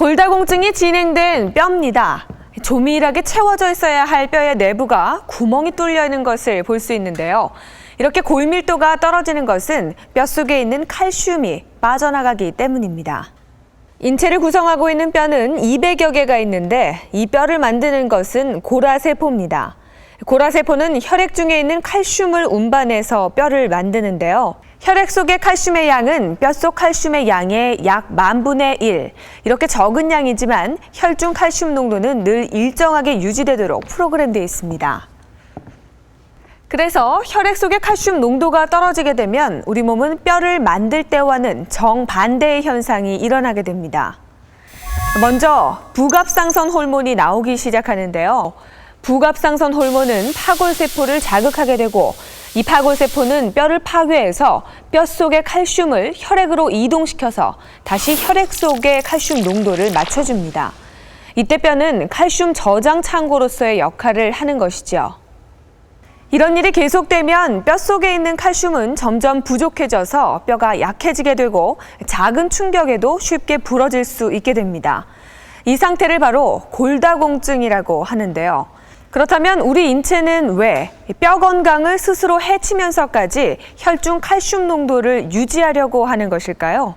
골다공증이 진행된 뼈입니다. 조밀하게 채워져 있어야 할 뼈의 내부가 구멍이 뚫려 있는 것을 볼 수 있는데요. 이렇게 골밀도가 떨어지는 것은 뼈 속에 있는 칼슘이 빠져나가기 때문입니다. 인체를 구성하고 있는 뼈는 200여 개가 있는데 이 뼈를 만드는 것은 고라세포입니다. 고라세포는 혈액 중에 있는 칼슘을 운반해서 뼈를 만드는데요. 혈액 속의 칼슘의 양은 뼈 속 칼슘의 양의 약 만분의 1. 이렇게 적은 양이지만 혈중 칼슘 농도는 늘 일정하게 유지되도록 프로그램되어 있습니다. 그래서 혈액 속의 칼슘 농도가 떨어지게 되면 우리 몸은 뼈를 만들 때와는 정반대의 현상이 일어나게 됩니다. 먼저 부갑상선 호르몬이 나오기 시작하는데요. 부갑상선 호르몬은 파골세포를 자극하게 되고 이 파골세포는 뼈를 파괴해서 뼈 속의 칼슘을 혈액으로 이동시켜서 다시 혈액 속의 칼슘 농도를 맞춰줍니다. 이때 뼈는 칼슘 저장 창고로서의 역할을 하는 것이죠. 이런 일이 계속되면 뼈 속에 있는 칼슘은 점점 부족해져서 뼈가 약해지게 되고 작은 충격에도 쉽게 부러질 수 있게 됩니다. 이 상태를 바로 골다공증이라고 하는데요. 그렇다면 우리 인체는 왜 뼈 건강을 스스로 해치면서까지 혈중 칼슘 농도를 유지하려고 하는 것일까요?